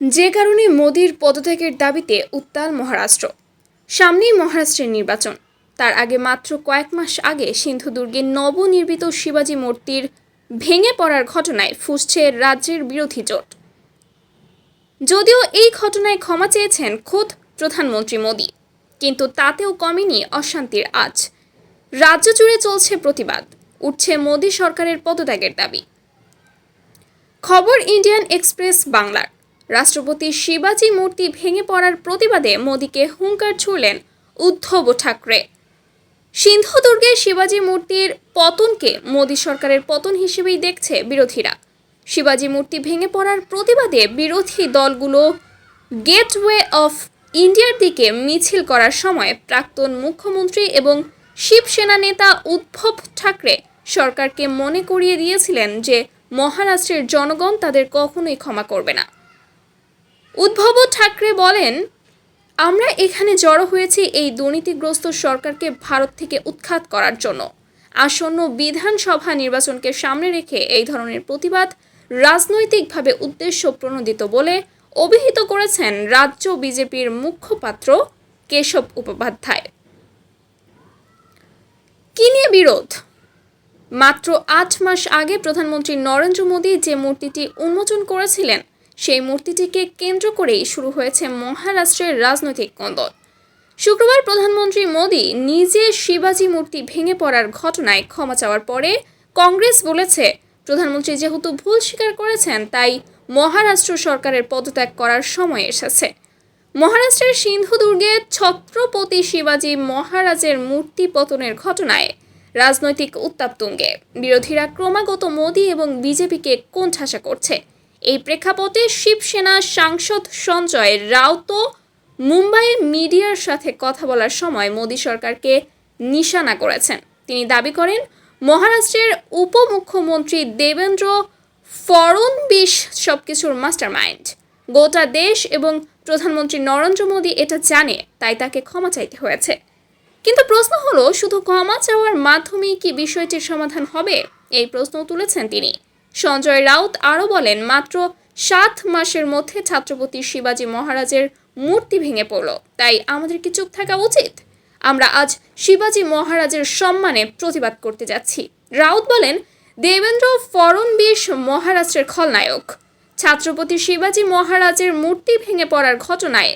যে কারণে মোদির পদত্যাগের দাবিতে উত্তাল মহারাষ্ট্র। সামনেই মহারাষ্ট্রের নির্বাচন। তার আগে মাত্র কয়েক মাস আগে সিন্ধু দুর্গে নবনির্মিত শিবাজি মূর্তির ভেঙে পড়ার ঘটনায় ফুসছে রাজ্যের বিরোধী জোট। যদিও এই ঘটনায় ক্ষমা চেয়েছেন খোদ প্রধানমন্ত্রী মোদী, কিন্তু তাতেও কমেনি অশান্তির আজ রাজ্য জুড়ে চলছে প্রতিবাদ, উঠছে মোদী সরকারের পদত্যাগের দাবি। খবর ইন্ডিয়ান এক্সপ্রেস বাংলার। রাষ্ট্রপতি শিবাজি মূর্তি ভেঙে পড়ার প্রতিবাদে মোদীকে হুঙ্কার ছুড়লেন উদ্ধব ঠাকরে। সিন্ধু দুর্গে শিবাজি মূর্তির পতনকে মোদী সরকারের পতন হিসেবেই দেখছে বিরোধীরা। শিবাজি মূর্তি ভেঙে পড়ার প্রতিবাদে বিরোধী দলগুলো গেটওয়ে অফ ইন্ডিয়ার দিকে মিছিল করার সময় প্রাক্তন মুখ্যমন্ত্রী এবং শিবসেনা নেতা উদ্ধব ঠাকরে সরকারকে মনে করিয়ে দিয়েছিলেন যে মহারাষ্ট্রের জনগণ তাদের কখনোই ক্ষমা করবে না। উদ্ভব ঠাকরে বলেন, আমরা এখানে জড়ো হয়েছি এই দুর্নীতিগ্রস্ত সরকারকে ভারত থেকে উৎখাত করার জন্য। আসন্ন বিধানসভা নির্বাচনকে সামনে রেখে এই ধরনের প্রতিবাদ রাজনৈতিকভাবে উদ্দেশ্য প্রণোদিত বলে অভিহিত করেছেন রাজ্য বিজেপির মুখপাত্র কেশব উপাধ্যায় কি নিয়ে বিরোধ? মাত্র আট মাস আগে প্রধানমন্ত্রী নরেন্দ্র মোদী যে মূর্তিটি উন্মোচন করেছিলেন সেই মূর্তিটিকে কেন্দ্র করেই শুরু হয়েছে মহারাষ্ট্রের রাজনৈতিক কন্দল। শুক্রবার প্রধানমন্ত্রী মোদী নিজে শিবাজি মূর্তি ভেঙে পড়ার ঘটনায় ক্ষমা চাওয়ার পরে কংগ্রেস বলেছে, প্রধানমন্ত্রী যেহেতু ভুল স্বীকার করেছেন, তাই মহারাষ্ট্র সরকারের পদত্যাগ করার সময় এসেছে। মহারাষ্ট্রের সিন্ধু দুর্গে ছত্রপতি শিবাজি মহারাজের মূর্তি পতনের ঘটনায় রাজনৈতিক উত্তাপ তুঙ্গে। বিরোধীরা ক্রমাগত মোদী এবং বিজেপিকে কোণঠাসা করছে। এই প্রেক্ষাপটে শিবসেনা সাংসদ সঞ্জয় রাউত মুম্বাইয়ে মিডিয়ার সাথে কথা বলার সময় মোদী সরকারকে নিশানা করেছেন। তিনি দাবি করেন, মহারাষ্ট্রের উপমুখ্যমন্ত্রী দেবেন্দ্র ফড়নবিশ সবকিছুর মাস্টারমাইন্ড। গোটা দেশ এবং প্রধানমন্ত্রী নরেন্দ্র মোদী এটা জানে, তাই তাকে ক্ষমা চাইতে হয়েছে। কিন্তু প্রশ্ন হলো, শুধু ক্ষমা চাওয়ার মাধ্যমেই কি বিষয়টির সমাধান হবে? এই প্রশ্ন তুলেছেন তিনি। সঞ্জয় রাউত আরও বলেন, মাত্র সাত মাসের মধ্যে ছাত্রপতি শিবাজি মহারাজের মূর্তি ভেঙে পড়ল। তাই আমাদের কি চুপ থাকা উচিত? আমরা আজ শিবাজি মহারাজের সম্মানে প্রতিবাদ করতে যাচ্ছি। রাউত বলেন, দেবেন্দ্র ফড়নবিশ মহারাষ্ট্রের খলনায়ক। ছাত্রপতি শিবাজি মহারাজের মূর্তি ভেঙে পড়ার ঘটনায়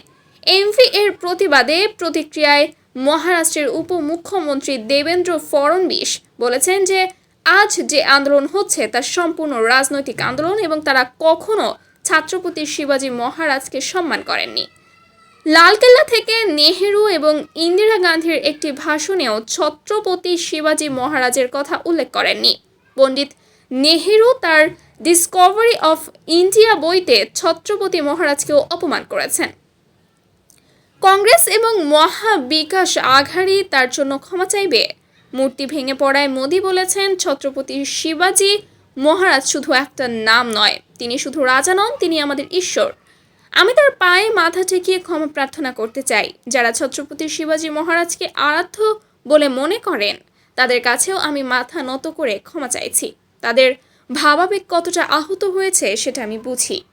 এমভি এর প্রতিবাদে প্রতিক্রিয়ায় মহারাষ্ট্রের উপমুখ্যমন্ত্রী দেবেন্দ্র ফড়নবিশ বলেছেন যে আজ যে আন্দোলন হচ্ছে তা সম্পূর্ণ রাজনৈতিক আন্দোলন এবং তারা কখনো ছাত্রপতি শিবাজী মহারাজকে সম্মান করেননি। লালকেল্লা থেকে নেহেরু এবং ইন্দিরা গান্ধীর একটি ভাষণেও ছত্রপতি শিবাজী মহারাজের কথা উল্লেখ করেননি। পণ্ডিত নেহেরু তার ডিসকভারি অফ ইন্ডিয়া বইতে ছত্রপতি মহারাজকেও অপমান করেছেন। কংগ্রেস এবং মহাবিকাশ আঘাড়ি তার জন্য ক্ষমা চাইবে মূর্তি ভেঙে পড়ায় মোদী বলেছেন, ছত্রপতি শিবাজি মহারাজ শুধু একটা নাম নয়, তিনি শুধু রাজা নন, তিনি আমাদের ঈশ্বর। আমি তার পায়ে মাথা ঠেকিয়ে ক্ষমা প্রার্থনা করতে চাই। যারা ছত্রপতি শিবাজি মহারাজকে আরাধ্য বলে মনে করেন, তাদের কাছেও আমি মাথা নত করে ক্ষমা চাইছি। তাদের ভাবাবেগ কতটা আহত হয়েছে, সেটা আমি বুঝি।